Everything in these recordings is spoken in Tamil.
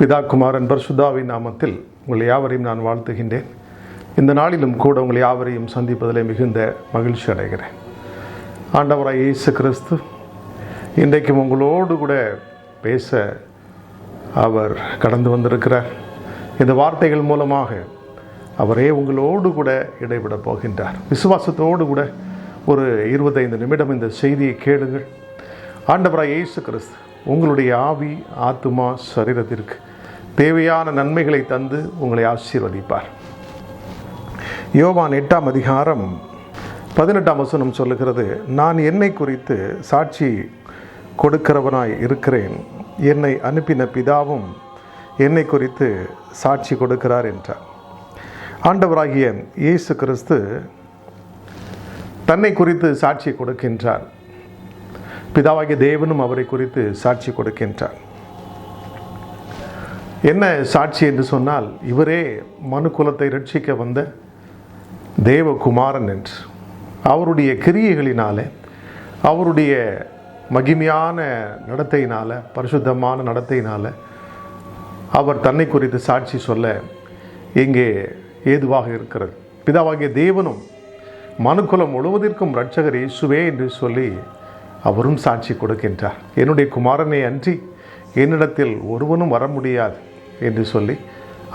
பிதா குமாரன் பர்சுதாவின் நாமத்தில் உங்கள் யாவரையும் நான் வாழ்த்துகின்றேன். இந்த நாளிலும் கூட உங்கள் யாவரையும் சந்திப்பதிலே மிகுந்த மகிழ்ச்சி அடைகிறேன். ஆண்டவராக இயேசு கிறிஸ்து இன்றைக்கும் உங்களோடு கூட பேச அவர் கடந்து வந்திருக்கிறார். இந்த வார்த்தைகள் மூலமாக அவரே உங்களோடு கூட இடைவிடப் போகின்றார். விசுவாசத்தோடு கூட ஒரு இருபத்தைந்து நிமிடம் இந்த செய்தியை கேளுங்கள். ஆண்டவராக இயேசு கிறிஸ்து உங்களுடைய ஆவி ஆத்துமா சரீரத்திற்கு தேவையான நன்மைகளை தந்து உங்களை ஆசீர்வதிப்பார். யோவான் எட்டாம் அதிகாரம் பதினெட்டாம் வசனம் சொல்லுகிறது நான் என்னை குறித்து சாட்சி கொடுக்கிறவனாய் இருக்கிறேன். என்னை அனுப்பின பிதாவும் என்னை குறித்து சாட்சி கொடுக்கிறார் என்றார். ஆண்டவராகிய இயேசு கிறிஸ்து தன்னை குறித்து சாட்சி கொடுக்கின்றார். பிதாவாகிய தேவனும் அவரை குறித்து சாட்சி கொடுக்கின்றார். என்ன சாட்சி என்று சொன்னால் இவரே மனு குலத்தை ரட்சிக்க வந்த தேவகுமாரன் என்று. அவருடைய கிரியைகளினாலே அவருடைய மகிமையான நடத்தையினால் பரிசுத்தமான நடத்தையினால் அவர் தன்னை குறித்து சாட்சி சொல்ல இங்கே ஏதுவாக இருக்கிறது. பிதாவாகிய தேவனும் மனுக்குலம் முழுவதற்கும் இரட்சகர் இயேசுவே என்று சொல்லி அவரும் சாட்சி கொடுக்கின்றார். என்னுடைய குமாரனை அன்றி என்னிடத்தில் ஒருவனும் வர முடியாது. என்று சொல்லி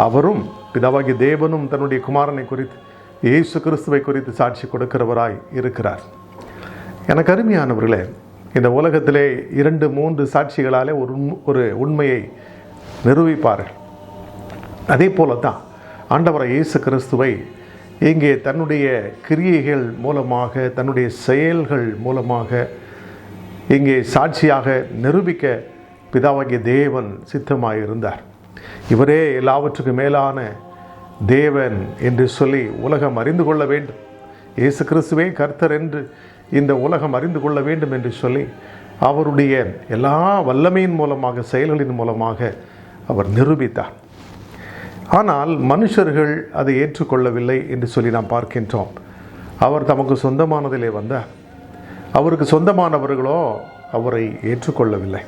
அவரும் பிதாவாகிய தேவனும் தன்னுடைய குமாரனை குறித்து இயேசு கிறிஸ்துவை குறித்து சாட்சி கொடுக்கிறவராய் இருக்கிறார். எனக்கு அருமையானவர்களே இந்த உலகத்திலே இரண்டு மூன்று சாட்சிகளாலே ஒரு ஒரு உண்மையை நிரூபிப்பார்கள். அதே போல தான் ஆண்டவரை இயேசு கிறிஸ்துவை இங்கே தன்னுடைய கிரியைகள் மூலமாக தன்னுடைய செயல்கள் மூலமாக இங்கே சாட்சியாக நிரூபிக்க பிதாவாகிய தேவன் சித்தமாக இருந்தார் இவரே எல்லாவற்றுக்கும் மேலான தேவன் என்று சொல்லி உலகம் அறிந்து கொள்ள வேண்டும். இயேசு கிறிஸ்துவே கர்த்தர் என்று இந்த உலகம் அறிந்து கொள்ள வேண்டும் என்று சொல்லி அவருடைய எல்லா வல்லமையின் மூலமாக செயல்களின் மூலமாக அவர் நிரூபித்தார். ஆனால் மனுஷர்கள் அதை ஏற்றுக்கொள்ளவில்லை என்று சொல்லி நாம் பார்க்கின்றோம். அவர் தமக்கு சொந்தமானதிலே வந்தார். அவருக்கு சொந்தமானவர்களோ அவரை ஏற்றுக்கொள்ளவில்லை.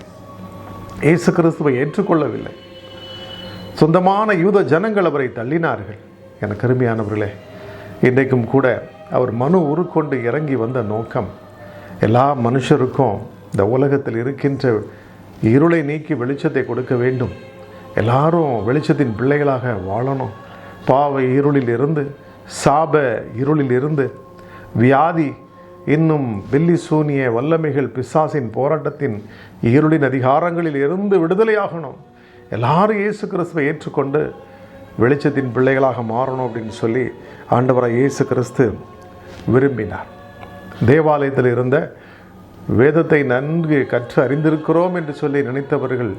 இயேசு கிறிஸ்துவை ஏற்றுக்கொள்ளவில்லை. சொந்தமான யூத ஜனங்கள் அவரை தள்ளினார்கள். எனக்கு கருமையானவர்களே இன்றைக்கும் கூட அவர் மனு உருக்கொண்டு இறங்கி வந்த நோக்கம் எல்லா மனுஷருக்கும் இந்த உலகத்தில் இருக்கின்ற இருளை நீக்கி வெளிச்சத்தை கொடுக்க வேண்டும். எல்லாரும் வெளிச்சத்தின் பிள்ளைகளாக வாழணும். பாவ இருளில் இருந்து சாப இருளில் இருந்து வியாதி இன்னும் வெள்ளி சூனிய வல்லமைகள் பிசாசின் போராட்டத்தின் இருளின் அதிகாரங்களில் இருந்து விடுதலையாகணும். எல்லாரும் இயேசு கிறிஸ்துவை ஏற்றுக்கொண்டு வெளிச்சத்தின் பிள்ளைகளாக மாறணும் அப்படின்னு சொல்லி ஆண்டவராக இயேசு கிறிஸ்து விரும்பினார். தேவாலயத்தில் இருந்த வேதத்தை நன்கு கற்று அறிந்திருக்கிறோம் என்று சொல்லி நினைத்தவர்கள்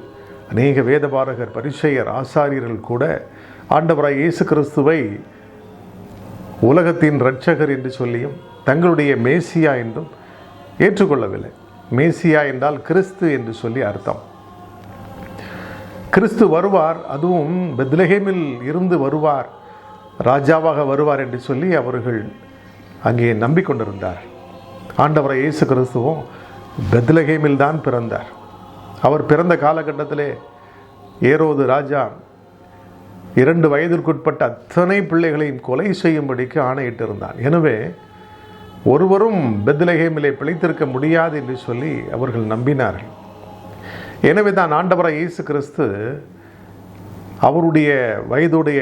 அநேக வேதபாரகர் பரிசெயர் ஆசாரியர்கள் கூட ஆண்டவராய் இயேசு கிறிஸ்துவை உலகத்தின் இரட்சகர் என்று சொல்லியும் தங்களுடைய மேசியா என்றும் ஏற்றுக்கொள்ளவில்லை. மேசியா என்றால் கிறிஸ்து என்று சொல்லி அர்த்தம். கிறிஸ்து வருவார் அதுவும் பெத்லஹேமில் இருந்து வருவார் ராஜாவாக வருவார் என்று சொல்லி அவர்கள் அங்கே நம்பிக்கொண்டிருந்தார். ஆண்டவரை இயேசு கிறிஸ்துவும் பெத்லஹேமில் தான் பிறந்தார். அவர் பிறந்த காலகட்டத்திலே ஏரோது ராஜா இரண்டு வயதிற்குட்பட்ட அத்தனை பிள்ளைகளையும் கொலை செய்யும்படிக்கு ஆணையிட்டிருந்தார். எனவே ஒருவரும் பெத்லஹேமிலே பிழைத்திருக்க முடியாது என்று சொல்லி அவர்கள் நம்பினார்கள். எனவே தான் ஆண்டவராக இயேசு கிறிஸ்து அவருடைய வயதுடைய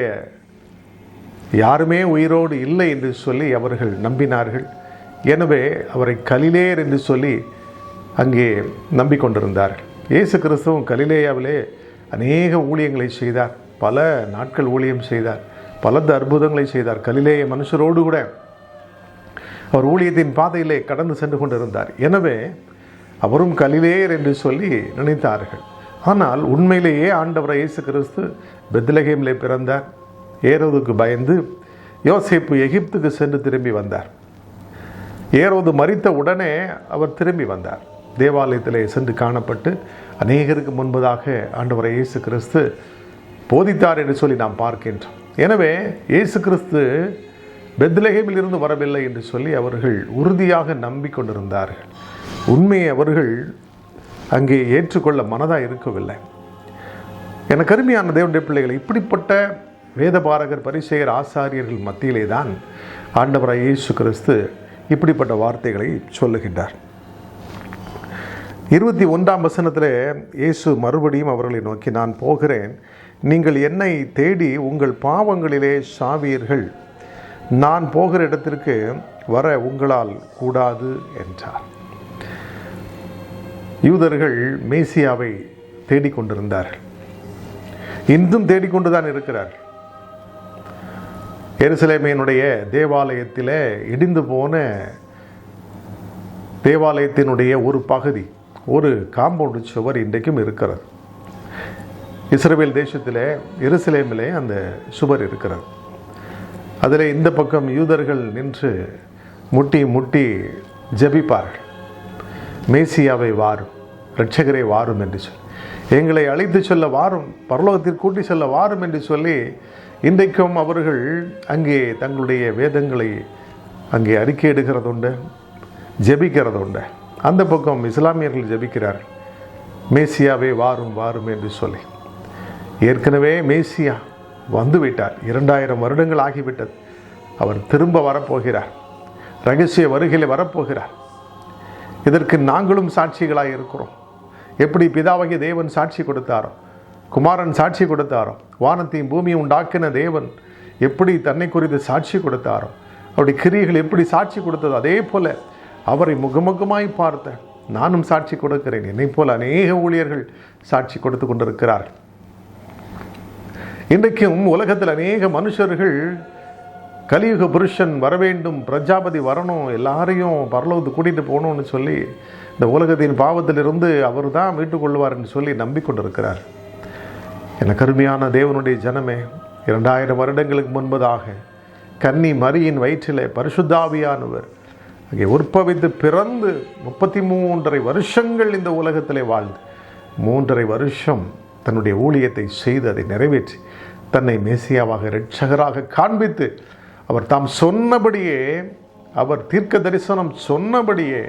யாருமே உயிரோடு இல்லை என்று சொல்லி அவர்கள் நம்பினார்கள். எனவே அவரை கலிலேயர் என்று சொல்லி அங்கே நம்பிக்கொண்டிருந்தார்கள். இயேசு கிறிஸ்துவும் கலிலேயாவிலே அநேக ஊழியங்களை செய்தார். பல நாட்கள் ஊழியம் செய்தார். பல அற்புதங்களை செய்தார். கலிலேய மனுஷரோடு கூட அவர் ஊழியத்தின் பாதையிலே கடந்து சென்று கொண்டிருந்தார். எனவே அவரும் கலிலேயர் என்று சொல்லி நினைத்தார்கள். ஆனால் உண்மையிலேயே ஆண்டவர் இயேசு கிறிஸ்து பெத்லகேமிலே பிறந்தார். ஏரோதுக்கு பயந்து யோசேப்பு எகிப்துக்கு சென்று திரும்பி வந்தார். ஏரோது மறித்த உடனே அவர் திரும்பி வந்தார். தேவாலயத்திலே சென்று காணப்பட்டு அநேகருக்கு முன்பதாக ஆண்டவரை இயேசு கிறிஸ்து போதித்தார் என்று சொல்லி நாம் பார்க்கின்றோம். எனவே இயேசு கிறிஸ்து பெத்லகேமில் இருந்து வரவில்லை என்று சொல்லி அவர்கள் உறுதியாக நம்பிக்கொண்டிருந்தார்கள். உண்மையை அவர்கள் அங்கே ஏற்றுக்கொள்ள மனதாக இருக்கவில்லை. என கருமையான தேவனுடைய பிள்ளைகளை இப்படிப்பட்ட வேதபாரகர் பரிசெயர் ஆசாரியர்கள் மத்தியிலே தான் ஆண்டவராய் இயேசு கிறிஸ்து இப்படிப்பட்ட வார்த்தைகளை சொல்லுகின்றார். இருபத்தி ஒன்றாம் வசனத்தில் இயேசு மறுபடியும் அவர்களை நோக்கி நான் போகிறேன். நீங்கள் என்னை தேடி உங்கள் பாவங்களிலே சாவீர்கள். நான் போகிற இடத்திற்கு வர உங்களால் கூடாது என்றார். யூதர்கள் மேசியாவை தேடிக்கொண்டிருந்தார்கள். இன்றும் தேடிக்கொண்டுதான் இருக்கிறார் எருசலேமையினுடைய தேவாலயத்தில் இடிந்து போன தேவாலயத்தினுடைய ஒரு பகுதி ஒரு காம்பவுண்டு சுவர் இன்றைக்கும் இருக்கிறது. இஸ்ரேல் தேசத்தில் எருசலேமிலே அந்த சுவர் இருக்கிறது. அதில் இந்த பக்கம் யூதர்கள் நின்று முட்டி முட்டி ஜபிப்பார்கள். மேசியாவை வாரும். இரட்சகரை வாரும் என்று சொல்லி. எங்களை அழைத்து செல்ல வாரும் பரலோகத்தில் கூட்டி செல்ல வாரும் என்று சொல்லி இன்றைக்கும் அவர்கள் அங்கே தங்களுடைய வேதங்களை அங்கே அறிக்கை எடுக்கிறதுண்டு ஜபிக்கிறதுண்டு. அந்த பக்கம் இஸ்லாமியர்கள் ஜெபிக்கிறார் மேசியாவே வாரும் வாரும் என்று சொல்லி. ஏற்கனவே மேசியா வந்துவிட்டார். இரண்டாயிரம் வருடங்கள் ஆகிவிட்டது. அவர் திரும்ப வரப்போகிறார். ரகசிய வருகையில் வரப்போகிறார். இதற்கு நாங்களும் சாட்சிகளாக இருக்கிறோம். எப்படி பிதாவாகிய தேவன் சாட்சி கொடுத்தாரோ குமாரன் சாட்சி கொடுத்தாரோ வானத்தையும் பூமியும் உண்டாக்கின தேவன் எப்படி தன்னை குறித்து சாட்சி கொடுத்தாரோ அவருடைய கிரியைகள் எப்படி சாட்சி கொடுத்ததோ அதே போல அவரை முகமுகமாய் பார்த்த நானும் சாட்சி கொடுக்கிறேன். என்னை போல அநேக ஊழியர்கள் சாட்சி கொடுத்து கொண்டிருக்கிறார்கள். இன்றைக்கும் உலகத்தில் அநேக மனுஷர்கள் கலியுக புருஷன் வரவேண்டும் பிரஜாபதி வரணும் எல்லாரையும் பரலோகத்து கூட்டிகிட்டு போகணும்னு சொல்லி இந்த உலகத்தின் பாவத்திலிருந்து அவர் தான் மீட்டுக் கொள்வார்னு சொல்லி நம்பிக்கொண்டிருக்கிறார். என கருமையான தேவனுடைய ஜனமே இரண்டாயிரம் வருடங்களுக்கு முன்பதாக கன்னி மரியின் வயிற்றிலே பரிசுத்தாவியானவர் அங்கே உற்பவித்து பிறந்து முப்பத்தி மூன்றரை வருஷங்கள் இந்த உலகத்திலே வாழ்ந்து மூன்றரை வருஷம் தன்னுடைய ஊழியத்தை செய்து அதை நிறைவேற்றி தன்னை மேசியாவாக இரட்சகராக காண்பித்து அவர் தாம் சொன்னபடியே அவர் தீர்க்க தரிசனம் சொன்னபடியே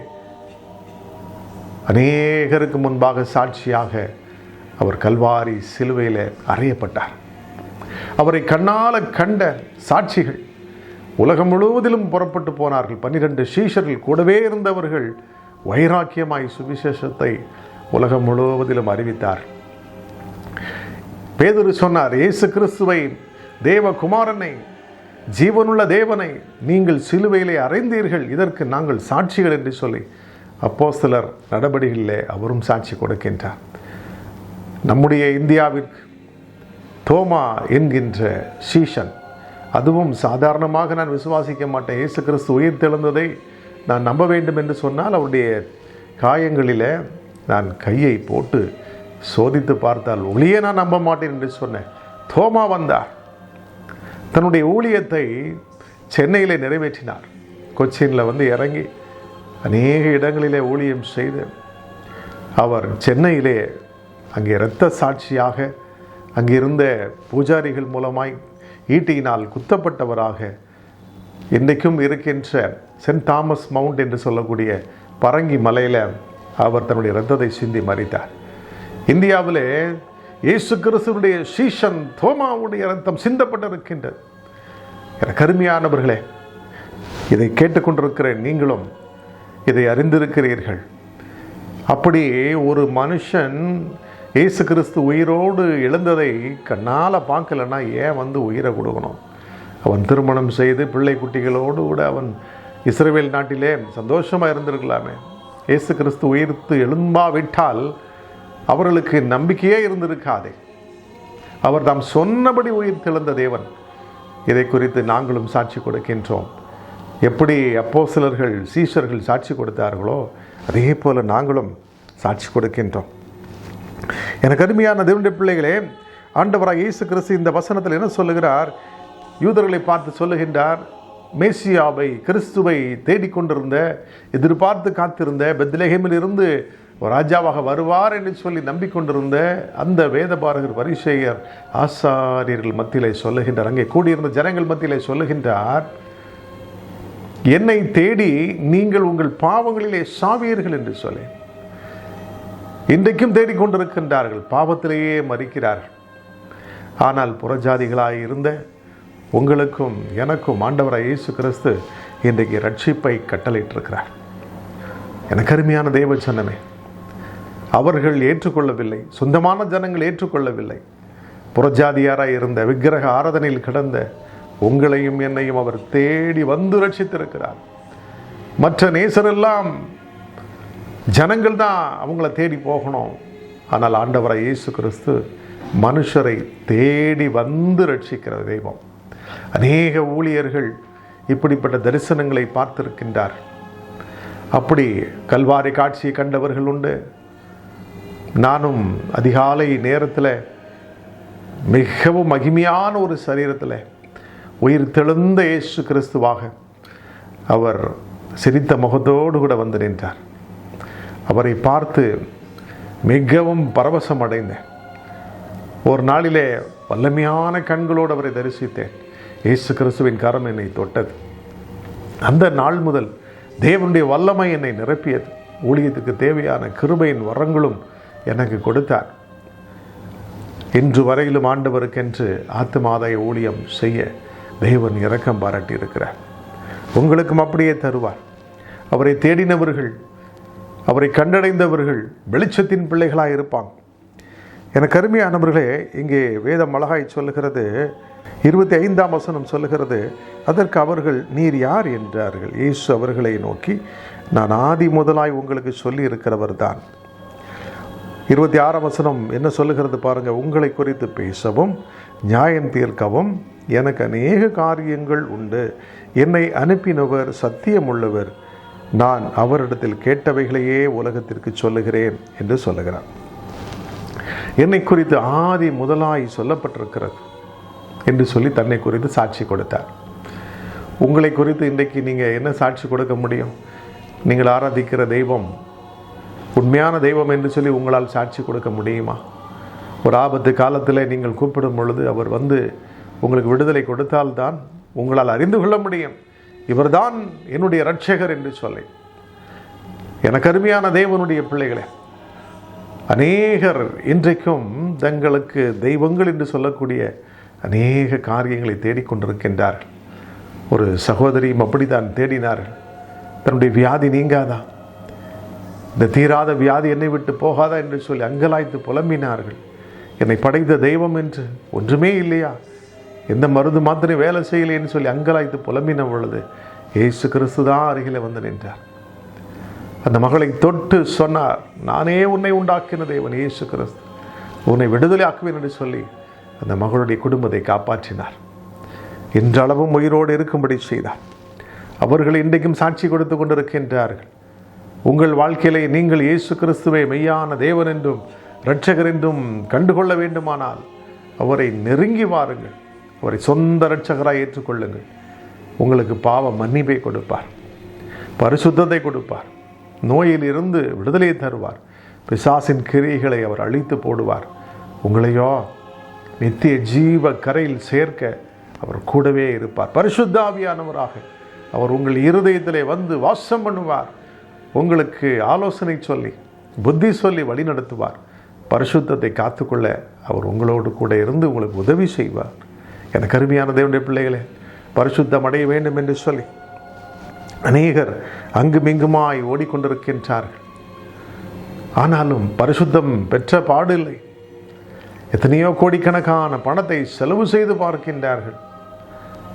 அநேகருக்கு முன்பாக சாட்சியாக அவர் கல்வாரி சிலுவையில் அறையப்பட்டார். அவரை கண்ணால கண்ட சாட்சிகள் உலகம் முழுவதிலும் புறப்பட்டு போனார்கள். பன்னிரண்டு சீஷர்கள் கூடவே இருந்தவர்கள் வைராக்கியமாய் சுவிசேஷத்தை உலகம் முழுவதிலும் அறிவித்தார். பேதுரு சொன்னார் இயேசு கிறிஸ்துவை தேவகுமாரனை ஜீவனுள்ள தேவனை நீங்கள் சிலுவையிலே அறைந்தீர்கள். இதற்கு நாங்கள் சாட்சிகள் என்று சொல்லி அப்போ சிலர் நடவடிக்கைகளிலே அவரும் சாட்சி கொடுக்கின்றார். நம்முடைய இந்தியாவிற்கு தோமா என்கின்ற சீஷன் அதுவும் சாதாரணமாக நான் விசுவாசிக்க மாட்டேன். இயேசு கிறிஸ்து உயிர் தெழுந்ததை நான் நம்ப வேண்டும் என்று சொன்னால் அவருடைய காயங்களில் நான் கையை போட்டு சோதித்து பார்த்தால் ஒளியே நான் நம்ப மாட்டேன் என்று சொன்னேன். தோமா வந்தார். தன்னுடைய ஊழியத்தை சென்னையில் நிறைவேற்றினார். கொச்சினில் வந்து இறங்கி அநேக இடங்களிலே ஊழியம் செய்து அவர் சென்னையிலே அங்கே இரத்த சாட்சியாக அங்கிருந்த பூஜாரிகள் மூலமாய் ஈட்டியினால் குத்தப்பட்டவராக இன்றைக்கும் இருக்கின்ற சென்ட் தாமஸ் மவுண்ட் என்று சொல்லக்கூடிய பரங்கி மலையில் அவர் தன்னுடைய இரத்தத்தை சிந்தி மறித்தார். இந்தியாவிலே இயேசு கிறிஸ்துவனுடைய சீஷன் தோமாவுடைய ரத்தம் சிந்தப்பட்டிருக்கின்றது. என கருமையானவர்களே இதை கேட்டுக்கொண்டிருக்கிற நீங்களும் இதை அறிந்திருக்கிறீர்கள். அப்படி ஒரு மனுஷன் இயேசு கிறிஸ்து உயிரோடு எழுந்ததை கண்ணால் பார்க்கலன்னா ஏன் வந்து உயிரை கொடுக்கணும்? அவன் திருமணம் செய்து பிள்ளை குட்டிகளோடு கூட அவன் இஸ்ரேவேல் நாட்டிலே சந்தோஷமாக இருந்திருக்கலாமே. இயேசு கிறிஸ்து உயிர்த்து எழும்பாவிட்டால் அவர்களுக்கு நம்பிக்கையே இருந்திருக்காதே. அவர் தாம் சொன்னபடி உயிர் தெழுந்த தேவன். இதை குறித்து நாங்களும் சாட்சி கொடுக்கின்றோம். எப்படி அப்போ சிலர்கள் சீஷர்கள் சாட்சி கொடுத்தார்களோ அதே போல நாங்களும் சாட்சி கொடுக்கின்றோம். எனக்கு அருமையான தேவனுடைய பிள்ளைகளே ஆண்டவராக இயேசு கிறிஸ்து இந்த வசனத்தில் என்ன சொல்லுகிறார்? யூதர்களை பார்த்து சொல்லுகின்றார் மேசியாவை கிறிஸ்துவை தேடிக்கொண்டிருந்த எதிர்பார்த்து காத்திருந்த பெத்லேஹேமில் இருந்து ராஜாவாக வருவார் என்று சொல்லி நம்பிக்கொண்டிருந்த அந்த வேதபாரகர் பரிசெயர் ஆசாரியர்கள் மத்தியிலே சொல்லுகின்றார். அங்கே கூடியிருந்த ஜனங்கள் மத்தியிலே சொல்லுகின்றார் என்னை தேடி நீங்கள் உங்கள் பாவங்களிலே சாவீர்கள் என்று சொல்லி. இன்றைக்கும் தேடிக்கொண்டிருக்கின்றார்கள் பாவத்திலேயே மறிக்கிறார்கள் ஆனால் புறஜாதிகளாக இருந்த உங்களுக்கும் எனக்கும் ஆண்டவராய் இயேசு கிறிஸ்து இன்றைக்கு ரட்சிப்பை கட்டளையிட்டிருக்கிறார். எனக்கு அருமையான தேவ சன்னமே அவர்கள் ஏற்றுக்கொள்ளவில்லை. சொந்தமான ஜனங்கள் ஏற்றுக்கொள்ளவில்லை. புறஜாதியாராய் இருந்த விக்கிரக ஆராதனையில் கிடந்த உங்களையும் என்னையும் அவர் தேடி வந்து ரட்சித்திருக்கிறார். மற்ற நேசரெல்லாம் ஜனங்கள் தான் அவங்கள தேடி போகணும். ஆனால் ஆண்டவராய் இயேசு கிறிஸ்து மனுஷரை தேடி வந்து ரட்சிக்கிற தெய்வம். அநேக ஊழியர்கள் இப்படிப்பட்ட தரிசனங்களை பார்த்திருக்கின்றார் அப்படி கல்வாரி காட்சியை கண்டவர்கள் உண்டு. நானும் அதிகாலை நேரத்தில் மிகவும் மகிமையான ஒரு சரீரத்தில் உயிர் தெழுந்த இயேசு கிறிஸ்துவாக அவர் சிரித்த முகத்தோடு கூட வந்து நின்றார். அவரை பார்த்து மிகவும் பரவசம் அடைந்தேன். ஒரு நாளிலே வல்லமையான கண்களோடு அவரை தரிசித்தேன். இயேசு கிறிஸ்துவின் கரம் என்னை தொட்டது. அந்த நாள் முதல் தேவனுடைய வல்லமை என்னை நிரப்பியது. ஊழியத்துக்கு தேவையான கிருபையின் வரங்களும் எனக்கு கொடுத்தார். இன்று வரையிலும் ஆண்டவருக்கென்று ஆத்துமாதாய ஊழியம் செய்ய தேவன் இரக்கம் பாராட்டி இருக்கிறார் உங்களுக்கும் அப்படியே தருவார். அவரை தேடினவர்கள் அவரை கண்டடைந்தவர்கள் வெளிச்சத்தின் பிள்ளைகளாக இருப்பாங்க. எனக்கு அருமையானவர்களே இங்கே வேதம் அழகாய் சொல்லுகிறது இருபத்தி ஐந்தாம் வசனம் சொல்லுகிறது அதற்கு அவர்கள் நீர் யார்? என்றார்கள். இயேசு அவர்களை நோக்கி நான் ஆதி முதலாய் உங்களுக்கு சொல்லி இருக்கிறவர் தான் இருபத்தி ஆறாம் வசனம் என்ன சொல்லுகிறது பாருங்க உங்களை குறித்து பேசவும் நியாயம் தீர்க்கவும் எனக்கு அநேக காரியங்கள் உண்டு. என்னை அனுப்பினவர் சத்தியமுள்ளவர். நான் அவரிடத்தில் கேட்டவைகளையே உலகத்திற்கு சொல்லுகிறேன் என்று சொல்லுகிறார். என்னை குறித்து ஆதி முதலாய் சொல்லப்பட்டிருக்கிறது என்று சொல்லி தன்னை குறித்து சாட்சி கொடுத்தார். உங்களை குறித்து இன்றைக்கு நீங்கள் என்ன சாட்சி கொடுக்க முடியும்? நீங்கள் ஆராதிக்கிற தெய்வம் உண்மையான தெய்வம் என்று சொல்லி உங்களால் சாட்சி கொடுக்க முடியுமா? ஒரு ஆபத்து காலத்தில் நீங்கள் கூப்பிடும் பொழுது அவர் வந்து உங்களுக்கு விடுதலை கொடுத்தால்தான் உங்களால் அறிந்து கொள்ள முடியும். இவர்தான் என்னுடைய ரட்சகர் என்று சொல்லி. எனக்கு அருமையான தெய்வனுடைய பிள்ளைகளே அநேகர் இன்றைக்கும் தங்களுக்கு தெய்வங்கள் என்று சொல்லக்கூடிய அநேக காரியங்களை தேடிக்கொண்டிருக்கின்றார்கள். ஒரு சகோதரியும் அப்படித்தான் தேடினார்கள். தன்னுடைய வியாதி நீங்காதா? இந்த தீராத வியாதி என்னை விட்டு போகாதா என்று சொல்லி அங்கலாய்த்து புலம்பினார்கள். என்னை படைத்த தெய்வம் என்று ஒன்றுமே இல்லையா? எந்த மருந்து மாத்திரை வேலை செய்யலைன்னு சொல்லி அங்கலாய்த்து புலம்பின பொழுது இயேசு கிறிஸ்து தான் அருகில் வந்து நின்றார். அந்த மகளை தொட்டு சொன்னார் நானே உன்னை உண்டாக்கின தேவன் இயேசு கிறிஸ்து. உன்னை விடுதலை ஆக்குவேன் என்று சொல்லி அந்த மகளுடைய குடும்பத்தை காப்பாற்றினார். இன்றளவும் உயிரோடு இருக்கும்படி செய்தார். அவர்கள் இன்றைக்கும் சாட்சி கொடுத்து கொண்டிருக்கின்றார்கள். உங்கள் வாழ்க்கையிலே நீங்கள் இயேசு கிறிஸ்துவை மெய்யான தேவன் என்றும் இரட்சகர் என்றும் கண்டுகொள்ள வேண்டுமானால் அவரை நெருங்கி வாருங்கள். அவரை சொந்த இரட்சகராக ஏற்றுக்கொள்ளுங்கள். உங்களுக்கு பாவ மன்னிப்பை கொடுப்பார். பரிசுத்தத்தை கொடுப்பார். நோயில் இருந்து விடுதலையை தருவார். பிசாசின் கிரியைகளை அவர் அழித்து போடுவார். உங்களையோ நித்திய ஜீவ கரையில் சேர்க்க அவர் கூடவே இருப்பார். பரிசுத்தாவியானவராக அவர் உங்கள் இருதயத்திலே வந்து வாசம் பண்ணுவார். உங்களுக்கு ஆலோசனை சொல்லி புத்தி சொல்லி வழி நடத்துவார். பரிசுத்தத்தை காத்துக்கொள்ள அவர் உங்களோடு கூட இருந்து உங்களுக்கு உதவி செய்வார். எனக்கு அருமையான தேவனுடைய பிள்ளைகளே பரிசுத்தம் அடைய வேண்டும் என்று சொல்லி அநேகர் அங்குமிங்குமாய் ஓடிக்கொண்டிருக்கின்றார்கள். ஆனாலும் பரிசுத்தம் பெற்ற பாடில்லை. எத்தனையோ கோடிக்கணக்கான பணத்தை செலவு செய்து பார்க்கின்றார்கள்.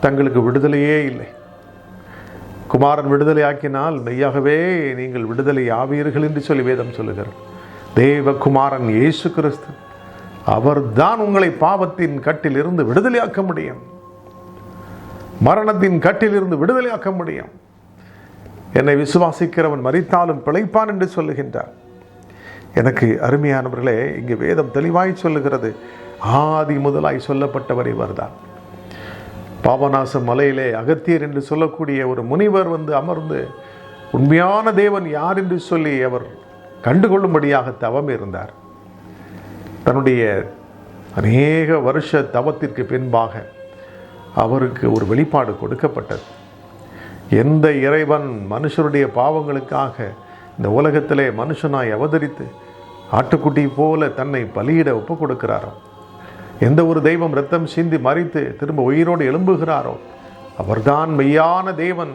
தங்களுக்கு விடுதலையே இல்லை. குமாரன் விடுதலை ஆக்கினால் மெய்யாகவே நீங்கள் விடுதலை ஆவீர்கள் என்று சொல்லி வேதம் சொல்லுகிறார் தேவகுமாரன் இயேசு கிறிஸ்து அவர்தான் உங்களை பாவத்தின் கட்டிலிருந்து விடுதலையாக்க முடியும். மரணத்தின் கட்டிலிருந்து விடுதலையாக்க முடியும். என்னை விசுவாசிக்கிறவன் மறித்தாலும் பிழைப்பான் என்று சொல்லுகின்றார். எனக்கு அருமையானவர்களே இங்கு வேதம் தெளிவாய் சொல்லுகிறது. ஆதி முதலாய் சொல்லப்பட்டவர் இவர்தான். பாபநாச மலையிலே அகத்தியர் என்று சொல்லக்கூடிய ஒரு முனிவர் வந்து அமர்ந்து உண்மையான தேவன் யார் என்று சொல்லி அவர் கண்டுகொள்ளும்படியாக தவம் இருந்தார். தன்னுடைய அநேக வருஷ தவத்திற்கு பின்பாக அவருக்கு ஒரு வெளிப்பாடு கொடுக்கப்பட்டது. எந்த இறைவன் மனுஷருடைய பாவங்களுக்காக இந்த உலகத்திலே மனுஷனாய் அவதரித்து ஆட்டுக்குட்டி போல தன்னை பலியிட ஒப்பு கொடுக்கிறாரோ எந்த ஒரு தெய்வம் ரத்தம் சிந்தி மறித்து திரும்ப உயிரோடு எழும்புகிறாரோ அவர்தான் மெய்யான தேவன்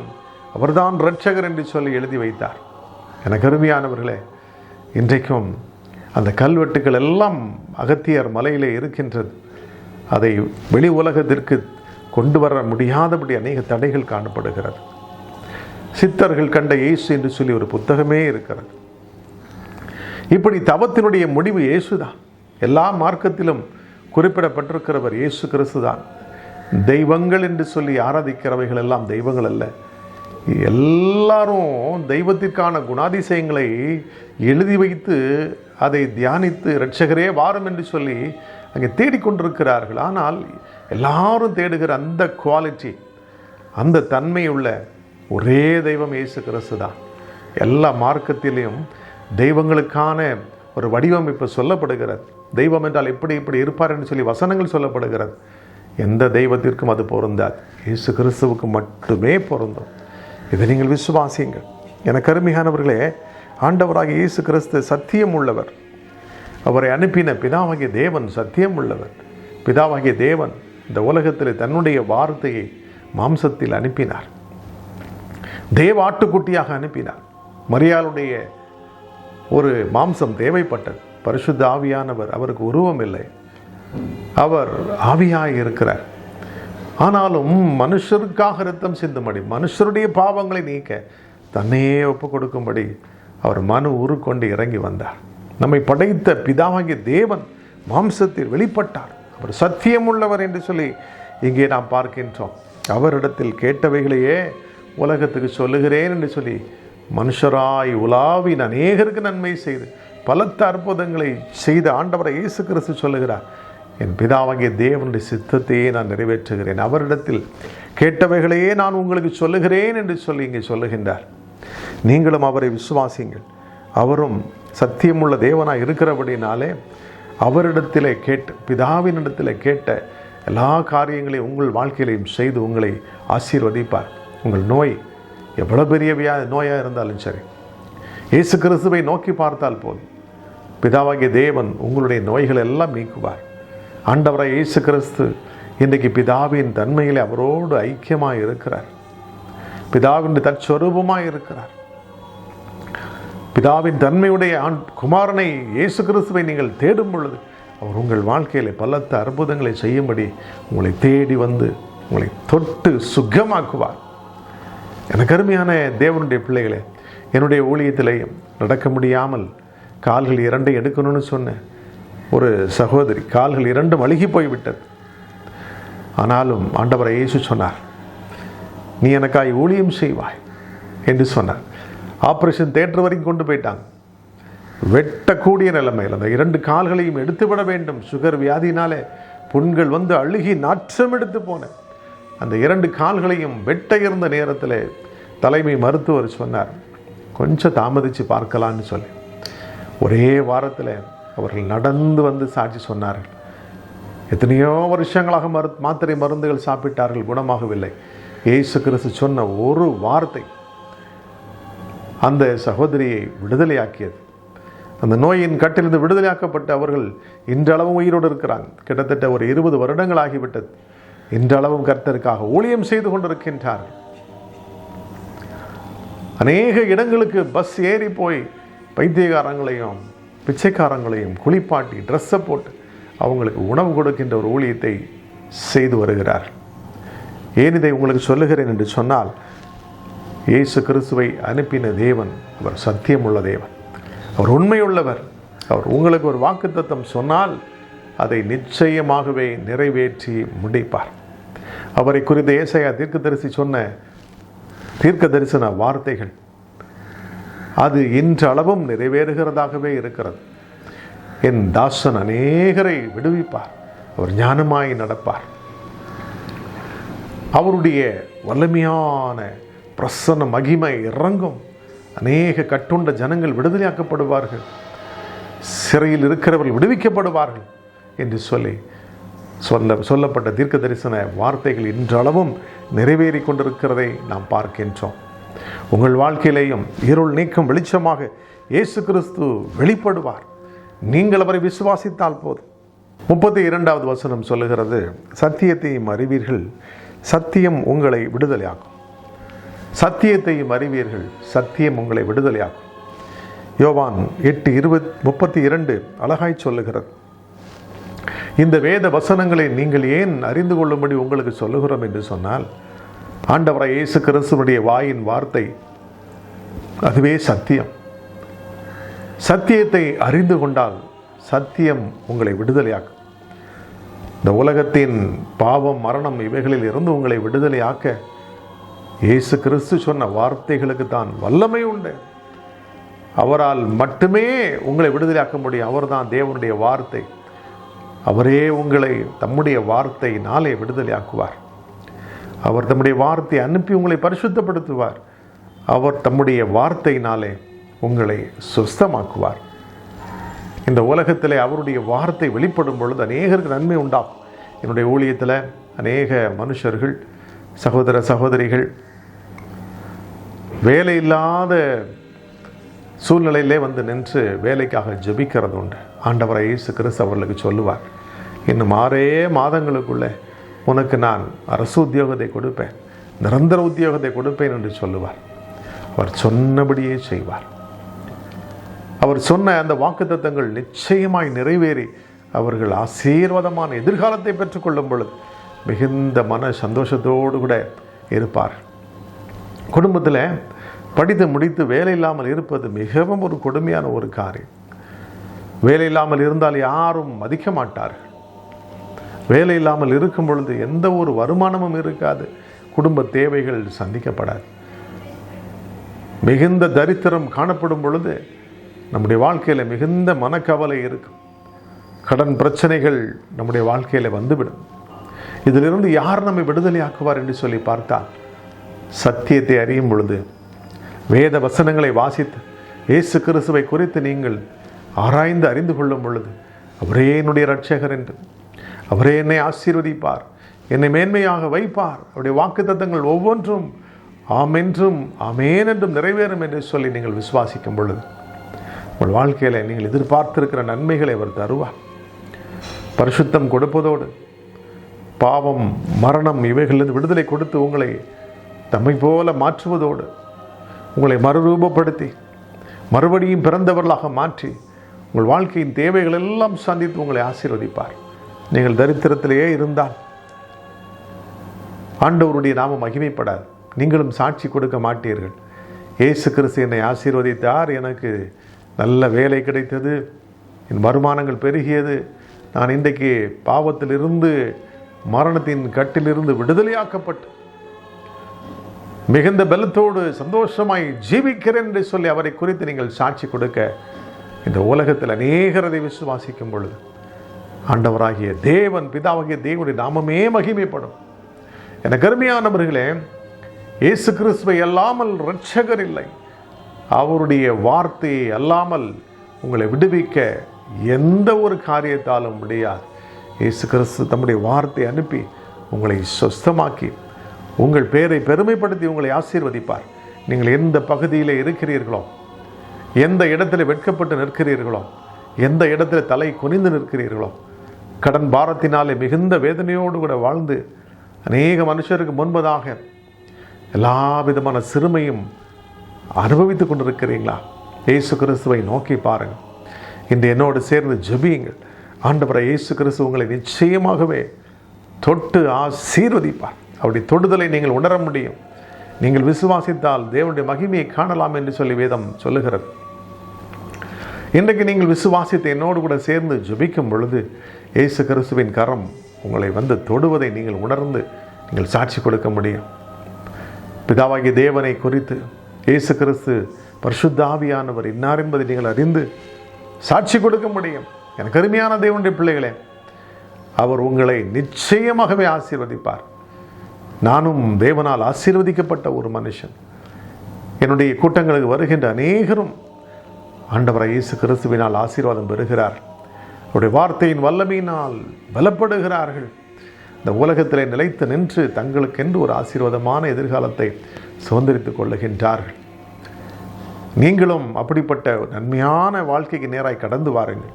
அவர்தான் ரட்சகர் என்று சொல்லி எழுதி வைத்தார். என கருமையானவர்களே இன்றைக்கும் அந்த கல்வெட்டுகள் எல்லாம் அகத்தியர் மலையிலே இருக்கின்றது. அதை வெளி உலகத்திற்கு கொண்டு வர முடியாதபடி அநேக தடைகள் காணப்படுகிறது. சித்தர்கள் கண்ட இயேசு என்று சொல்லி ஒரு புத்தகமே இருக்கிறது. இப்படி தவத்தினுடைய முடிவு இயேசுதான். எல்லா மார்க்கத்திலும் குறிப்பிடப்பட்டிருக்கிறவர் இயேசு கிறிஸ்து தான் தெய்வங்கள் என்று சொல்லி ஆராதிக்கிறவைகள் எல்லாம் தெய்வங்கள் அல்ல. எல்லாரும் தெய்வத்திற்கான குணாதிசயங்களை எழுதி வைத்து அதை தியானித்து இரட்சகரே வாரம் என்று சொல்லி அங்கே தேடிக்கொண்டிருக்கிறார்கள். ஆனால் எல்லாரும் தேடுகிற அந்த குவாலிட்டி அந்த தன்மையுள்ள ஒரே தெய்வம் இயேசு கிறிஸ்து தான் எல்லா மார்க்கத்திலையும் தெய்வங்களுக்கான ஒரு வடிவமைப்பு சொல்லப்படுகிறது. தெய்வம் என்றால் எப்படி இப்படி இருப்பார் என்று சொல்லி வசனங்கள் சொல்லப்படுகிறது. எந்த தெய்வத்திற்கும் அது பொருந்தாது. இயேசு கிறிஸ்துவுக்கு மட்டுமே பொருந்தும். இதை நீங்கள் விசுவாசியுங்கள். எனக்கு அருமையானவர்களே ஆண்டவராக இயேசு கிறிஸ்து சத்தியம் உள்ளவர். அவரை அனுப்பின பிதாவாகிய தேவன் சத்தியம் உள்ளவர். பிதாவாகிய தேவன் இந்த உலகத்தில் தன்னுடைய வார்த்தையை மாம்சத்தில் அனுப்பினார். தேவ ஆட்டுக்குட்டியாக அனுப்பினார். மரியாளுடைய ஒரு மாம்சம் தேவைப்பட்டது. பரிசுத்த ஆவியானவர் அவருக்கு உருவம் இல்லை. அவர் ஆவியாக இருக்கிறார். ஆனாலும் மனுஷருக்காக ரத்தம் சிந்தும்படி மனுஷருடைய பாவங்களை நீக்க தன்னையே ஒப்பு கொடுக்கும்படி அவர் மனு உருக்கொண்டு இறங்கி வந்தார். நம்மை படைத்த பிதாவாகிய தேவன் மாம்சத்தில் வெளிப்பட்டார். அவர் சத்தியம் உள்ளவர் என்று சொல்லி இங்கே நாம் பார்க்கின்றோம். அவரிடத்தில் கேட்டவைகளையே உலகத்துக்கு சொல்லுகிறேன் என்று சொல்லி மனுஷராய் உலாவின் அநேகருக்கு நன்மை செய்து பலத்த அற்புதங்களை செய்த ஆண்டவரை இயேசு கிறிஸ்து சொல்லுகிறார். என் பிதாவாகிய தேவனுடைய சித்தத்தையே நான் நிறைவேற்றுகிறேன். அவரிடத்தில் கேட்டவைகளையே நான் உங்களுக்கு சொல்லுகிறேன் என்று சொல்லி இங்கே சொல்லுகின்றார். நீங்களும் அவரை விசுவாசிங்கள் அவரும் சத்தியமுள்ள தேவனாக இருக்கிறபடினாலே அவரிடத்திலே கேட்டு பிதாவினிடத்தில் கேட்ட எல்லா காரியங்களையும் உங்கள் வாழ்க்கையிலையும் செய்து உங்களை ஆசீர்வதிப்பார். உங்கள் நோய் எவ்வளோ பெரிய வியா நோயாக இருந்தாலும் சரி. இயேசு கிறிஸ்துவை நோக்கி பார்த்தால் போதும். பிதாவாகிய தேவன் உங்களுடைய நோய்கள் எல்லாம் நீக்குவார். ஆண்டவராக இயேசு கிறிஸ்து இன்றைக்கு பிதாவின் தன்மையிலே அவரோடு ஐக்கியமாக இருக்கிறார். பிதாவின் தற்சொரூபமாக இருக்கிறார். பிதாவின் தன்மையுடைய ஆண் குமாரனை இயேசு கிறிஸ்துவை நீங்கள் தேடும் பொழுது அவர் உங்கள் வாழ்க்கையில் பலத்த அற்புதங்களை செய்யும்படி உங்களை தேடி வந்து உங்களை தொட்டு சுகமாக்குவார். எனக்கு அருமையான தேவனுடைய பிள்ளைகளே என்னுடைய ஊழியத்தில் நடக்க முடியாமல் கால்கள் இரண்டை எடுக்கணும்னு சொன்ன ஒரு சகோதரி கால்கள் இரண்டும் அழுகி போய்விட்டது. ஆனாலும் ஆண்டவரை இயேசு சொன்னார் நீ எனக்காய் ஊழியம் செய்வாய் என்று சொன்னார். ஆப்ரேஷன் தேட்டர் வரைக்கும் கொண்டு போயிட்டாங்க. வெட்டக்கூடிய நிலைமையில் அந்த இரண்டு கால்களையும் எடுத்துவிட வேண்டும். சுகர் வியாதினாலே புண்கள் வந்து அழுகி நாற்றம் எடுத்து போன அந்த இரண்டு கால்களையும் வெட்ட இருந்த நேரத்தில் தலைமை மருத்துவர் சொன்னார் கொஞ்சம் தாமதித்து பார்க்கலான்னு சொல்லி. ஒரே வாரத்தில் அவர்கள் நடந்து வந்து சாட்சி சொன்னார்கள். எத்தனையோ வருஷங்களாக மரு மாத்திரை மருந்துகள் சாப்பிட்டார்கள் குணமாகவில்லை. இயேசு கிறிஸ்து சொன்ன ஒரு வார்த்தை அந்த சகோதரியை விடுதலையாக்கியது. அந்த நோயின் கட்டிலிருந்து விடுதலையாக்கப்பட்ட அவர்கள் இன்றளவும் உயிரோடு இருக்கிறாங்க. கிட்டத்தட்ட ஒரு இருபது வருடங்கள் ஆகிவிட்டது. இன்றளவும் கர்த்தருக்காக ஊழியம் செய்து கொண்டிருக்கின்றார்கள். அநேக இடங்களுக்கு பஸ் ஏறி போய் பைத்தியகாரங்களையும் பிச்சைக்காரங்களையும் குளிப்பாட்டி ட்ரெஸ்ஸை போட்டு அவங்களுக்கு உணவு கொடுக்கின்ற ஒரு ஊழியத்தை செய்து வருகிறார் ஏன் இதை உங்களுக்கு சொல்லுகிறேன் என்று சொன்னால் இயேசு கிறிஸ்துவை அனுப்பின தேவன் அவர் சத்தியமுள்ள தேவன். அவர் உண்மையுள்ளவர். அவர் உங்களுக்கு ஒரு வாக்குத்தத்தம் சொன்னால் அதை நிச்சயமாகவே நிறைவேற்றி முடிப்பார். அவரை குறித்த ஏசையா தீர்க்க தரிசி சொன்ன தீர்க்க தரிசன வார்த்தைகள் அது இன்றளவும் நிறைவேறுகிறதாகவே இருக்கிறது. என் தாசன் அநேகரை விடுவிப்பார் அவர் ஞானமாய் நடப்பார். அவருடைய வல்லமையான பிரசன்ன மகிமை இறங்கும். அநேக கட்டுண்ட ஜனங்கள் விடுதலையாக்கப்படுவார்கள். சிறையில் இருக்கிறவர்கள் விடுவிக்கப்படுவார்கள். என்று சொல்லி சொல்ல சொல்லப்பட்ட தீர்க்க தரிசன வார்த்தைகள் இன்றளவும் நிறைவேறி கொண்டிருக்கிறதை நாம் பார்க்கின்றோம். உங்கள் வாழ்க்கையிலேயும் இருள் நீக்கும் வெளிச்சமாக இயேசு கிறிஸ்து வெளிப்படுவார். நீங்கள் அவரை விசுவாசித்தால் போதும். முப்பத்தி இரண்டாவது வசனம் சொல்லுகிறது சத்தியத்தையும் அறிவீர்கள் சத்தியம் உங்களை விடுதலையாகும் சத்தியத்தையும் அறிவீர்கள் சத்தியம் உங்களை விடுதலையாகும் யோவான் எட்டு இருபத் முப்பத்தி இரண்டு அழகாய் சொல்லுகிறது இந்த வேத வசனங்களை நீங்கள் ஏன் அறிந்து கொள்ளும்படி உங்களுக்கு சொல்லுகிறோம் என்று சொன்னால் ஆண்டவரை இயேசு கிறிஸ்துவனுடைய வாயின் வார்த்தை அதுவே சத்தியம். சத்தியத்தை அறிந்து கொண்டால் சத்தியம் உங்களை விடுதலையாக்கும். இந்த உலகத்தின் பாவம் மரணம் இவைகளில் இருந்து உங்களை விடுதலையாக்க இயேசு கிறிஸ்து சொன்ன வார்த்தைகளுக்கு தான் வல்லமை உண்டு. அவரால் மட்டுமே உங்களை விடுதலையாக்க முடியும். அவர்தான் தேவனுடைய வார்த்தை. அவரே உங்களை தம்முடைய வார்த்தையினாலே விடுதலையாக்குவார். அவர் தம்முடைய வார்த்தையை அனுப்பி உங்களை பரிசுத்தப்படுத்துவார். அவர் தம்முடைய வார்த்தையினாலே உங்களை சுஸ்தமாக்குவார். இந்த உலகத்தில் அவருடைய வார்த்தை வெளிப்படும் பொழுது அநேகருக்கு நன்மை உண்டாகும் என்னுடைய ஊழியத்தில் அநேக மனுஷர்கள் சகோதர சகோதரிகள் வேலை இல்லாத சூழ்நிலையிலே வந்து நின்று வேலைக்காக ஜபிக்கிறது உண்டு. ஆண்டவரை இயேசு கிறிஸ்து அவர்களுக்கு சொல்லுவார் இன்னும் ஆறே மாதங்களுக்குள்ளே உனக்கு நான் அரசு உத்தியோகத்தை கொடுப்பேன் நிரந்தர உத்தியோகத்தை கொடுப்பேன் என்று சொல்லுவார். அவர் சொன்னபடியே செய்வார். அவர் சொன்ன அந்த வாக்குத்தத்தங்கள் நிச்சயமாய் நிறைவேறி அவர்கள் ஆசீர்வாதமான எதிர்காலத்தை பெற்றுக்கொள்ளும் பொழுது மிகுந்த மன சந்தோஷத்தோடு கூட இருப்பார். குடும்பத்தில் படித்து முடித்து வேலை இல்லாமல் இருப்பது மிகவும் ஒரு கொடுமையான ஒரு காரியம். வேலை இல்லாமல் இருந்தால் யாரும் மதிக்க மாட்டார்கள். வேலை இல்லாமல் இருக்கும் பொழுது எந்த ஒரு வருமானமும் இருக்காது. குடும்ப தேவைகள் சந்திக்கப்படாது. மிகுந்த தரித்திரம் காணப்படும் பொழுது நம்முடைய வாழ்க்கையில் மிகுந்த மனக்கவலை இருக்கும். கடன் பிரச்சனைகள் நம்முடைய வாழ்க்கையில் வந்துவிடும். இதிலிருந்து யார் நம்மை விடுதலையாக்குவார் என்று சொல்லி பார்த்தால் சத்தியத்தை அறியும் பொழுது வேத வசனங்களை வாசித்து இயேசு கிறிஸ்துவை குறித்து நீங்கள் ஆராய்ந்து அறிந்து கொள்ளும் பொழுது அவரே என்னுடைய ரட்சகர் என்று. அவரே என்னை ஆசீர்வதிப்பார் என்னை மேன்மையாக வைப்பார். அவருடைய வாக்குத்தத்தங்கள் ஒவ்வொன்றும் ஆமென்றும் ஆமேன் என்றும் நிறைவேறும் என்று சொல்லி நீங்கள் விசுவாசிக்கும் பொழுது உங்கள் வாழ்க்கையில் நீங்கள் எதிர்பார்த்திருக்கிற நன்மைகளை அவர் தருவார். பரிசுத்தம் கொடுப்பதோடு பாவம் மரணம் இவைகளிலிருந்து விடுதலை கொடுத்து உங்களை தம்மை போல மாற்றுவதோடு உங்களை மறுரூபப்படுத்தி மறுபடியும் பிறந்தவர்களாக மாற்றி உங்கள் வாழ்க்கையின் தேவைகள் எல்லாம் சந்தித்து உங்களை ஆசீர்வதிப்பார். நீங்கள் தரித்திரத்திலேயே இருந்தால் ஆண்டவருடைய நாமம் மகிமைப்படாது. நீங்களும் சாட்சி கொடுக்க மாட்டீர்கள். இயேசு கிறிஸ்து என்னை ஆசீர்வதித்தார். எனக்கு நல்ல வேலை கிடைத்தது. என் வருமானங்கள் பெருகியது. நான் இன்றைக்கு பாவத்திலிருந்து மரணத்தின் கட்டிலிருந்து விடுதலையாக்கப்பட்டு மிகுந்த பலத்தோடு சந்தோஷமாய் ஜீவிக்கிறேன் என்று சொல்லி அவரை குறித்து நீங்கள் சாட்சி கொடுக்க இந்த உலகத்தில் அநேகரதை விசுவாசிக்கும் பொழுது ஆண்டவராகிய தேவன் பிதாவாகிய தேவனுடைய நாமமே மகிமைப்படும். என கருமையானவர்களே இயேசு கிறிஸ்துவை அல்லாமல் ரட்சகர் இல்லை. அவருடைய வார்த்தையை அல்லாமல் உங்களை விடுவிக்க எந்த ஒரு காரியத்தாலும் முடியாது இயேசு கிறிஸ்து தம்முடைய வார்த்தை அனுப்பி உங்களை சொஸ்தமாக்கி உங்கள் பேரை பெருமைப்படுத்தி உங்களை ஆசீர்வதிப்பார். நீங்கள் எந்த பகுதியில் இருக்கிறீர்களோ எந்த இடத்துல வெட்கப்பட்டு நிற்கிறீர்களோ எந்த இடத்துல தலை குனிந்து நிற்கிறீர்களோ கடன் பாரத்தினாலே மிகுந்த வேதனையோடு கூட வாழ்ந்து அநேக மனுஷருக்கு முன்பதாக எல்லா விதமான சிறுமையும் அனுபவித்துக் கொண்டிருக்கிறீங்களா? இயேசு கிறிஸ்துவை நோக்கி பாருங்கள். இன்று என்னோடு சேர்ந்து ஜபியுங்கள். ஆண்டவரை இயேசு கிறிஸ்து உங்களை நிச்சயமாகவே தொட்டு ஆசீர்வதிப்பார். அப்படி தொடுதலை நீங்கள் உணர முடியும். நீங்கள் விசுவாசித்தால் தேவனுடைய மகிமையை காணலாம் என்று சொல்லி வேதம் சொல்லுகிறது. இன்றைக்கு நீங்கள் விசுவாசித்து என்னோடு கூட சேர்ந்து ஜபிக்கும் பொழுது இயேசு கிறிஸ்துவின் கரம் உங்களை வந்து தொடுவதை நீங்கள் உணர்ந்து நீங்கள் சாட்சி கொடுக்க முடியும். பிதாவாகிய தேவனை குறித்து இயேசு கிறிஸ்து பரிசுத்தாவியானவர் இன்னார் என்பதை நீங்கள் அறிந்து சாட்சி கொடுக்க முடியும். எனக்கு அருமையான தேவனுடைய பிள்ளைகளே அவர் உங்களை நிச்சயமாகவே ஆசீர்வதிப்பார். நானும் தேவனால் ஆசீர்வதிக்கப்பட்ட ஒரு மனுஷன். என்னுடைய கூட்டங்களுக்கு வருகின்ற அநேகரும் ஆண்டவரை இயேசு கிறிஸ்துவினால் ஆசீர்வாதம் பெறுகிறார். அவருடைய வார்த்தையின் வல்லமையினால் பலப்படுகிறார்கள். இந்த உலகத்தில் நிலைத்து நின்று தங்களுக்கென்று ஒரு ஆசீர்வாதமான எதிர்காலத்தை சுதந்திரித்துக் கொள்ளுகின்றார்கள். நீங்களும் அப்படிப்பட்ட நன்மையான வாழ்க்கைக்கு நேராய் கடந்து வாருங்கள்.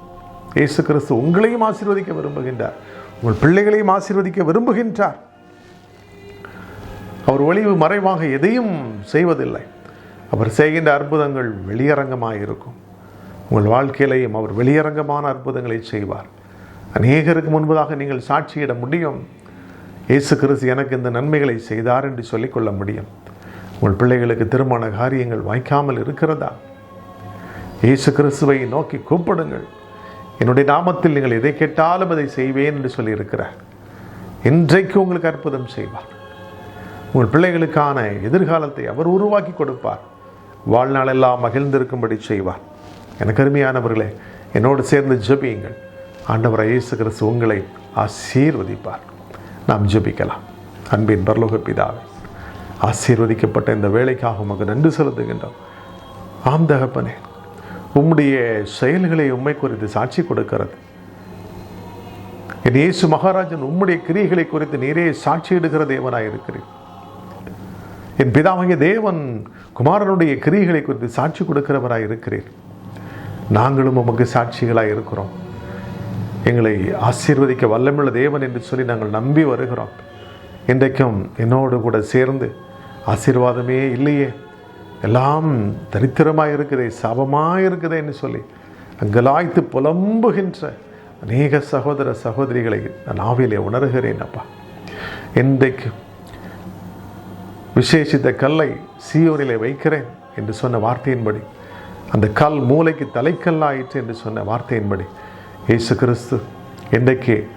இயேசு கிறிஸ்து உங்களையும் ஆசீர்வதிக்க விரும்புகின்றார். உங்கள் பிள்ளைகளையும் ஆசீர்வதிக்க விரும்புகின்றார். அவர் ஒளிவு மறைவாக எதையும் செய்வதில்லை. அவர் செய்கின்ற அற்புதங்கள் வெளியரங்கமாக இருக்கும் உங்கள் வாழ்க்கையிலையும் அவர் வெளியரங்கமான அற்புதங்களை செய்வார். அநேகருக்கு முன்பதாக நீங்கள் சாட்சியிட முடியும். இயேசு கிறிஸ்து எனக்கு இந்த நன்மைகளை செய்தார் என்று சொல்லிக்கொள்ள முடியும். உங்கள் பிள்ளைகளுக்கு திருமண காரியங்கள் வாய்க்காமல் இருக்கிறதா? இயேசு கிறிஸ்துவை நோக்கி கூப்பிடுங்கள். என்னுடைய நாமத்தில் நீங்கள் எதை கேட்டாலும் அதை செய்வேன் என்று சொல்லியிருக்கிறார். இன்றைக்கு உங்களுக்கு அற்புதம் செய்வார். உங்கள் பிள்ளைகளுக்கான எதிர்காலத்தை அவர் உருவாக்கி கொடுப்பார். வாழ்நாளெல்லாம் மகிழ்ந்திருக்கும்படி செய்வார். எனக்கு அருமையானவர்களே என்னோடு சேர்ந்து ஜெபியுங்கள். ஆண்டவர் இயேசு கிறிஸ்து உங்களை ஆசீர்வதிப்பார். நாம் ஜபிக்கலாம். அன்பின் பரலோக பிதாவே ஆசீர்வதிக்கப்பட்ட இந்த வேலைக்காக உமக்கு நன்றி செலுத்துகின்றோம். ஆம் தகப்பனே உம்முடைய செயல்களை உண்மை குறித்து சாட்சி கொடுக்கிறது. என் இயேசு மகாராஜன் உம்முடைய கிரியைகளை குறித்து நீரே சாட்சியிடுகிற தேவனாக இருக்கிறேன் என் பிதாவாகிய தேவன் குமாரனுடைய கிரியைகளை குறித்து சாட்சி கொடுக்கிறவராக இருக்கிறீர். நாங்களும் உமக்கு சாட்சிகளாக இருக்கிறோம். எங்களை ஆசீர்வதிக்க வல்லமுள்ள தேவன் என்று சொல்லி நாங்கள் நம்பி வருகிறோம். இன்றைக்கும் என்னோடு கூட சேர்ந்து ஆசீர்வாதமே இல்லையே. எல்லாம் தரித்திரமாக இருக்குதே சாபமாக இருக்குதே என்று சொல்லி அங்கலாய்த்து புலம்புகின்ற அநேக சகோதர சகோதரிகளை நான் ஆவிலே உணர்கிறேன் அப்பா. இன்றைக்கும் விசேஷித்த கல்லை சீயோனிலே வைக்கிறேன் என்று சொன்ன வார்த்தையின்படி அந்த கல் மூளைக்கு தலைக்கல்லாயிற்று என்று சொன்ன வார்த்தையின்படி இயேசு கிறிஸ்து இன்றைக்கு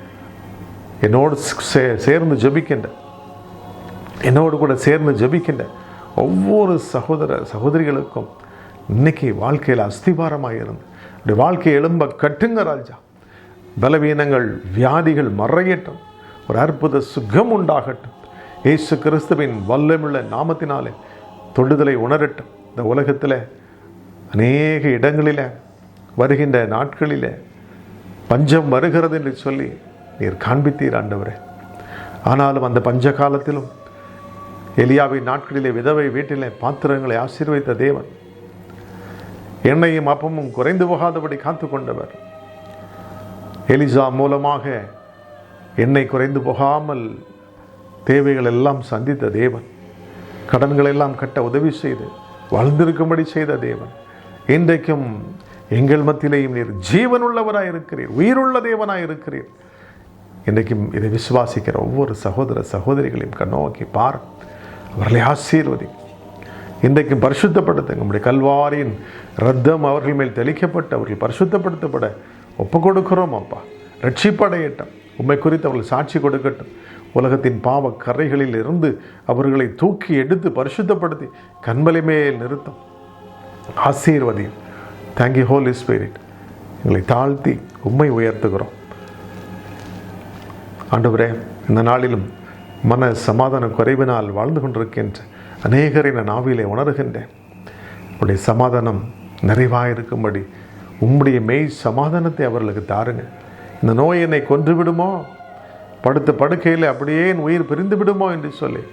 என்னோடு சே சேர்ந்து ஜபிக்கின்ற என்னோடு கூட சேர்ந்து ஜபிக்கின்ற ஒவ்வொரு சகோதர சகோதரிகளுக்கும் இன்னைக்கு வாழ்க்கையில் அஸ்திபாரமாக இருந்து அப்படி வாழ்க்கையை எழும்ப கட்டுங்க ராஜா. பலவீனங்கள் வியாதிகள் மறையட்டும். ஒரு அற்புத சுகம் உண்டாகட்டும். இயேசு கிறிஸ்துவின் வல்லமுள்ள நாமத்தினாலே தொழுதலை உணரட்டும். இந்த உலகத்தில் அநேக இடங்களில் வருகின்ற நாட்களில் பஞ்சம் வருகிறது என்று சொல்லி நீர் காண்பித்தீர் ஆண்டவரே. ஆனாலும் அந்த பஞ்ச காலத்திலும் எலியாவின் நாட்களிலே விதவை வீட்டிலே பாத்திரங்களை ஆசீர்வைத்த தேவன் எண்ணெயும் அப்பமும் குறைந்து போகாதபடி காத்து கொண்டவர் எலிசா மூலமாக எண்ணெய் குறைந்து போகாமல் தேவைகள் எல்லாம் சந்தித்த தேவன். கடன்களெல்லாம் கட்ட உதவி செய்து வாழ்ந்திருக்கும்படி செய்த தேவன். இன்றைக்கும் எங்கள் மத்தியிலேயும் நீர் ஜீவனுள்ளவராக இருக்கிறீர் உயிருள்ள தேவனாய் இருக்கிறீர். இன்றைக்கும் இதை விசுவாசிக்கிற ஒவ்வொரு சகோதர சகோதரிகளையும் கண்ணோக்கி பார். அவர்களை ஆசீர்வதி இன்றைக்கும் பரிசுத்தப்படுத்துங்க நம்முடைய கல்வாரியின் ரத்தம் அவர்கள் மேல் தெளிக்கப்பட்டு அவர்கள் பரிசுத்தப்படுத்தப்பட ஒப்பு கொடுக்கிறோம் அப்பா. ரட்சிப்படையட்டும். உண்மை குறித்து அவர்கள் சாட்சி கொடுக்கட்டும். உலகத்தின் பாவ கரைகளில் இருந்து அவர்களை தூக்கி எடுத்து பரிசுத்தப்படுத்தி கண்மலை மேல் நிறுத்தும். ஆசீர்வதியும். தேங்க்யூ ஹோலி ஸ்பிரிட் எங்களை தாழ்த்தி உண்மை உயர்த்துகிறோம். ஆண்டவரே இந்த நாளிலும் மன சமாதான குறைவினால் வாழ்ந்து கொண்டிருக்கின்ற அநேகரை நான் ஆவியிலே உணர்கின்றேன். உடைய சமாதானம் நிறைவாக இருக்கும்படி உம்முடைய மெய் சமாதானத்தை அவர்களுக்கு தாருங்க. இந்த நோய் என்னை கொன்று விடுமோ படுத்த படுக்கையில் அப்படியே என் உயிர் பிரிந்து விடுமோ என்று சொல்லி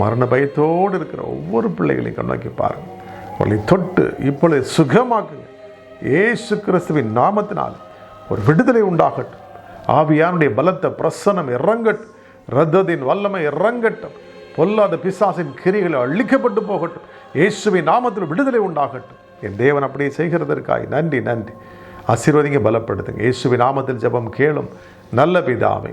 மரண பயத்தோடு இருக்கிற ஒவ்வொரு பிள்ளைகளையும் கண்ணோக்கி பாருங்கள் அவர்களை தொட்டு இப்பொழுது சுகமாக்குங்க. ஏசு கிறிஸ்துவின் நாமத்தினால் ஒரு விடுதலை உண்டாகட்டும். ஆவியானுடைய பலத்த பிரசனம் இறங்கட்டும். ரத்தத்தின் வல்லமை இறங்கட்டும். பொல்லாத பிசாசின் கிரிகளை அழிக்கப்பட்டு போகட்டும். இயேசுவின் நாமத்தில் விடுதலை உண்டாகட்டும். என் தேவன் அப்படியே செய்கிறதற்காய் நன்றி நன்றி. ஆசீர்வதிங்க பலப்படுத்துங்க. இயேசுவின் நாமத்தில் ஜெபம் கேளும். நல்ல பிதாவை.